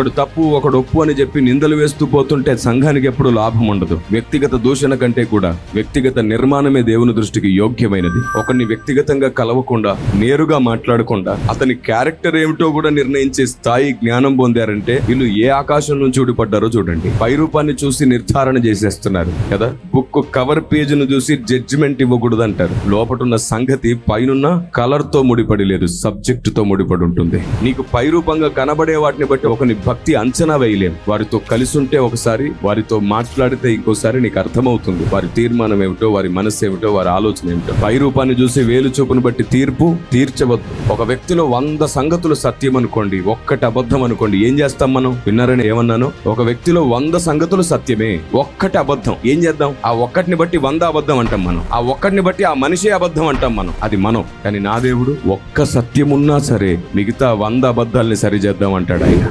ఒకడు తప్పు ఒకడు ఒప్పు అని చెప్పి నిందలు వేస్తూ పోతుంటే సంఘానికి ఎప్పుడు లాభం ఉండదు. వ్యక్తిగత దూషణ కంటే కూడా వ్యక్తిగత నిర్మాణమే దేవుని దృష్టికి యోగ్యమైనది. ఒకరిని వ్యక్తిగతంగా కలవకుండా నేరుగా మాట్లాడకుండా అతని క్యారెక్టర్ ఏమిటో కూడా నిర్ణయించే స్థాయి జ్ఞానం పొందారంటే వీళ్ళు ఏ ఆకాశం నుంచి ఊడిపడ్డారో చూడండి. పై రూపాన్ని చూసి నిర్ధారణ చేసేస్తున్నారు కదా? బుక్ కవర్ పేజీని చూసి జడ్జిమెంట్ ఇవ్వకూడదు అంటారు లోపటున్న సంగతి పైనున్న కలర్తో ముడిపడి లేదు సబ్జెక్ట్తో ముడిపడి ఉంటుంది. నీకు పై రూపంగా కనబడే వాటిని బట్టి ఒకని భక్తి అంచనా వేయలేం. వారితో కలిసి ఉంటే ఒకసారి వారితో మాట్లాడితే ఇంకోసారి నీకు అర్థమవుతుంది. వారి తీర్మానం ఏమిటో వారి మనస్సు ఏమిటో వారి ఆలోచన ఏమిటో. పై రూపాన్ని చూసి వేలు చూపును బట్టి తీర్పు తీర్చవద్దు. ఒక వ్యక్తిలో వంద సంగతులు సత్యం అనుకోండి ఒక్కటి అబద్ధం అనుకోండి ఏం చేస్తాం మనం? విన్నారని ఏమన్నాను? ఒక వ్యక్తిలో వంద సంగతులు సత్యమే ఒక్కటి అబద్ధం. ఏం చేద్దాం? ఆ ఒక్కటిని బట్టి వంద అబద్ధం అంటాం మనం. ఆ ఒక్కటిని బట్టి ఆ మనిషి అబద్ధం అంటాం మనం. అది మనం. కానీ నా దేవుడు ఒక్క సత్యం ఉన్నా సరే మిగతా వంద అబద్ధాలని సరిచేద్దాం అంటాడు ఆయన.